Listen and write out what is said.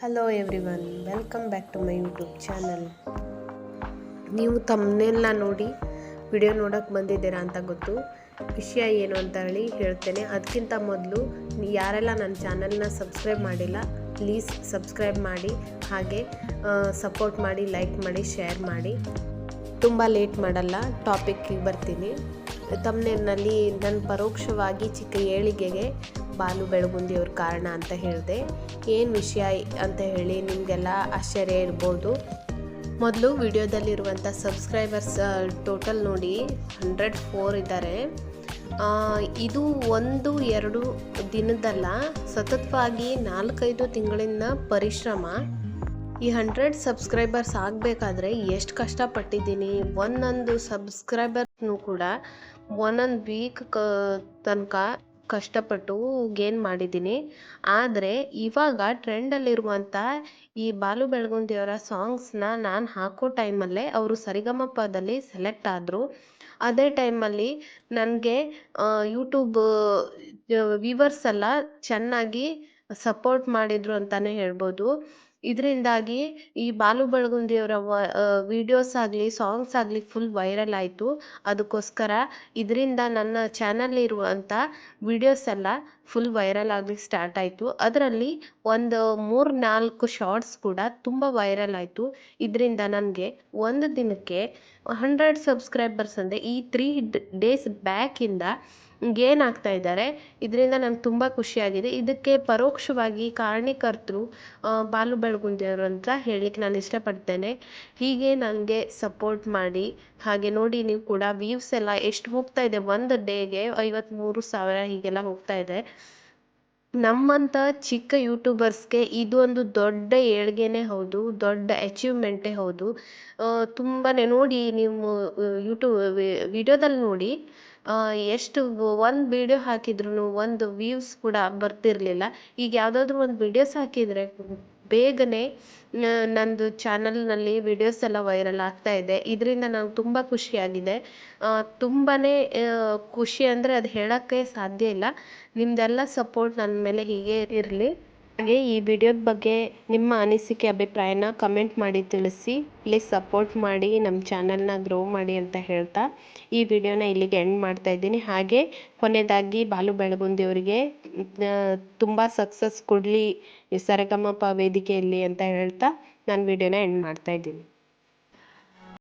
Hello everyone welcome back to my YouTube channel ನೀವು ತಮ್ಮನೆಲ್ಲ ನೋಡಿ ವಿಡಿಯೋ ನೋಡೋಕ್ಕೆ ಬಂದಿದ್ದೀರಾ ಅಂತ ಗೊತ್ತು. ವಿಷಯ ಏನು ಅಂತ ಹೇಳಿ ಹೇಳ್ತೇನೆ. ಅದಕ್ಕಿಂತ ಮೊದಲು ಯಾರೆಲ್ಲ ನನ್ನ ಚಾನಲ್ನ ಸಬ್ಸ್ಕ್ರೈಬ್ ಮಾಡಿಲ್ಲ ಪ್ಲೀಸ್ ಸಬ್ಸ್ಕ್ರೈಬ್ ಮಾಡಿ. ಹಾಗೆ ಸಪೋರ್ಟ್ ಮಾಡಿ ಲೈಕ್ ಮಾಡಿ ಶೇರ್ ಮಾಡಿ. ತುಂಬ ಲೇಟ್ ಮಾಡಲ್ಲ ಟಾಪಿಕ್ಕಿಗೆ ಬರ್ತೀನಿ. ತಮ್ಮನೇನಲ್ಲಿ ನನ್ನ ಪರೋಕ್ಷವಾಗಿ ಚಿಕ್ಕ ಏಳಿಗೆಗೆ ಬಾಲು ಬೆಳಗುಂದಿಯವ್ರ ಕಾರಣ ಅಂತ ಹೇಳಿದೆ. ಏನು ವಿಷಯ ಅಂತ ಹೇಳಿ ನಿಮಗೆಲ್ಲ ಆಶ್ಚರ್ಯ ಇರ್ಬೋದು. ಮೊದಲು ವಿಡಿಯೋದಲ್ಲಿರುವಂಥ ಸಬ್ಸ್ಕ್ರೈಬರ್ಸ್ ಟೋಟಲ್ ನೋಡಿ ಹಂಡ್ರೆಡ್ ಫೋರ್ ಇದ್ದಾರೆ. ಇದು ಒಂದು, ಎರಡು ದಿನದಲ್ಲ, ಸತತವಾಗಿ ನಾಲ್ಕೈದು ತಿಂಗಳಿಂದ ಪರಿಶ್ರಮ. ಈ ಹಂಡ್ರೆಡ್ ಸಬ್ಸ್ಕ್ರೈಬರ್ಸ್ ಆಗಬೇಕಾದ್ರೆ ಎಷ್ಟು ಕಷ್ಟಪಟ್ಟಿದ್ದೀನಿ. ಒಂದೊಂದು ಸಬ್ಸ್ಕ್ರೈಬರ್ಸ್ನು ಕೂಡ ಒಂದೊಂದು ವೀಕ್ ತನಕ ಕಷ್ಟಪಟ್ಟು ಗೇನ್ ಮಾಡಿದ್ದೀನಿ. ಆದರೆ ಇವಾಗ ಟ್ರೆಂಡಲ್ಲಿರುವಂಥ ಈ ಬಾಲು ಬೆಳಗುಂದಿಯವರ ಸಾಂಗ್ಸನ್ನ ನಾನು ಹಾಕೋ ಟೈಮಲ್ಲೇ ಅವರು ಸರಿಗಮಪದಲ್ಲಿ ಸೆಲೆಕ್ಟ್ ಆದರು. ಅದೇ ಟೈಮಲ್ಲಿ ನನಗೆ ಯೂಟ್ಯೂಬ್ ವೀವರ್ಸ್ ಎಲ್ಲ ಚೆನ್ನಾಗಿ ಸಪೋರ್ಟ್ ಮಾಡಿದರು ಅಂತಲೇ ಹೇಳ್ಬೋದು. ಇದರಿಂದಾಗಿ ಈ ಬಾಲು ಬೆಳಗುಂದಿಯವರ ವೀಡಿಯೋಸ್ ಆಗಲಿ ಸಾಂಗ್ಸ್ ಆಗಲಿ ಫುಲ್ ವೈರಲ್ ಆಯಿತು. ಅದಕ್ಕೋಸ್ಕರ ಇದರಿಂದ ನನ್ನ ಚಾನಲ್ ಇರುವಂಥ ವಿಡಿಯೋಸ್ ಎಲ್ಲ ಫುಲ್ ವೈರಲ್ ಆಗಲಿಕ್ಕೆ ಸ್ಟಾರ್ಟ್ ಆಯಿತು. ಅದರಲ್ಲಿ ಒಂದು ಮೂರು ನಾಲ್ಕು ಶಾರ್ಟ್ಸ್ ಕೂಡ ತುಂಬ ವೈರಲ್ ಆಯಿತು. ಇದರಿಂದ ನನಗೆ ಒಂದು ದಿನಕ್ಕೆ ಹಂಡ್ರೆಡ್ ಸಬ್ಸ್ಕ್ರೈಬರ್ಸ್ ಅಂದರೆ ಈ ತ್ರೀ ಡೇಸ್ ಬ್ಯಾಕಿಂದ ಗೇನ್ ಆಗ್ತಾ ಇದ್ದಾರೆ, ಇದರಿಂದ ನಂಗೆ ತುಂಬ ಖುಷಿಯಾಗಿದೆ. ಇದಕ್ಕೆ ಪರೋಕ್ಷವಾಗಿ ಕಾರಣೀಕರ್ತರು ಬಾಲು ಬೆಳಗುಂದಿಯವರು ಅಂತ ಹೇಳ್ಲಿಕ್ಕೆ ನಾನು ಇಷ್ಟಪಡ್ತೇನೆ. ಹೀಗೆ ನನಗೆ ಸಪೋರ್ಟ್ ಮಾಡಿ. ಹಾಗೆ ನೋಡಿ ನೀವು ಕೂಡ ವ್ಯೂವ್ಸ್ ಎಲ್ಲ ಎಷ್ಟು ಹೋಗ್ತಾ ಇದೆ? ಒಂದು ಡೇಗೆ ಐವತ್ತ್ಮೂರು ಸಾವಿರ ಹೀಗೆಲ್ಲ ಹೋಗ್ತಾ ಇದೆ. ನಮ್ಮಂತ ಚಿಕ್ಕ ಯೂಟ್ಯೂಬರ್ಸ್ಗೆ ಇದು ಒಂದು ದೊಡ್ಡ ಏಳ್ಗೆನೇ ಹೌದು, ದೊಡ್ಡ ಅಚೀವ್ಮೆಂಟೇ ಹೌದು. ತುಂಬಾ ನೋಡಿ ನೀವು ಯೂಟ್ಯೂಬ್ ವಿಡಿಯೋದಲ್ಲಿ ನೋಡಿ. ಎಷ್ಟು ಒಂದು ವಿಡಿಯೋ ಹಾಕಿದ್ರು ಒಂದು ವ್ಯೂಸ್ ಕೂಡ ಬರ್ತಿರ್ಲಿಲ್ಲ. ಈಗ ಯಾವುದಾದ್ರೂ ಒಂದು ವಿಡಿಯೋಸ್ ಹಾಕಿದರೆ ಬೇಗನೆ ನನ್ನದು ನಂದು ಚಾನಲ್ನಲ್ಲಿ ವಿಡಿಯೋಸ್ ಎಲ್ಲ ವೈರಲ್ ಆಗ್ತಾ ಇದೆ. ಇದರಿಂದ ನಂಗೆ ತುಂಬ ಖುಷಿಯಾಗಿದೆ. ತುಂಬಾ ಖುಷಿ ಅಂದರೆ ಅದು ಹೇಳೋಕ್ಕೆ ಸಾಧ್ಯ ಇಲ್ಲ. ನಿಮ್ಮದೆಲ್ಲ ಸಪೋರ್ಟ್ ನನ್ನ ಮೇಲೆ ಹೀಗೆ ಇರಲಿ. ಹಾಗೆ ಈ ವಿಡಿಯೋದ ಬಗ್ಗೆ ನಿಮ್ಮ ಅನಿಸಿಕೆ, ಅಭಿಪ್ರಾಯನ ಕಮೆಂಟ್ ಮಾಡಿ ತಿಳಿಸಿ. ಪ್ಲೀಸ್ ಸಪೋರ್ಟ್ ಮಾಡಿ ನಮ್ಮ ಚಾನಲ್ನ ಗ್ರೋ ಮಾಡಿ ಅಂತ ಹೇಳ್ತಾ ಈ ವಿಡಿಯೋನ ಇಲ್ಲಿಗೆ ಎಂಡ್ ಮಾಡ್ತಾ ಇದ್ದೀನಿ. ಹಾಗೆ ಕೊನೆಯದಾಗಿ ಬಾಲು ಬೆಳಗುಂದಿಯವರಿಗೆ ತುಂಬ ಸಕ್ಸಸ್ ಕೊಡಲಿ ಸರಗಮಪ ವೇದಿಕೆಯಲ್ಲಿ ಅಂತ ಹೇಳ್ತಾ ನಾನು ವಿಡಿಯೋನ ಎಂಡ್ ಮಾಡ್ತಾ ಇದ್ದೀನಿ.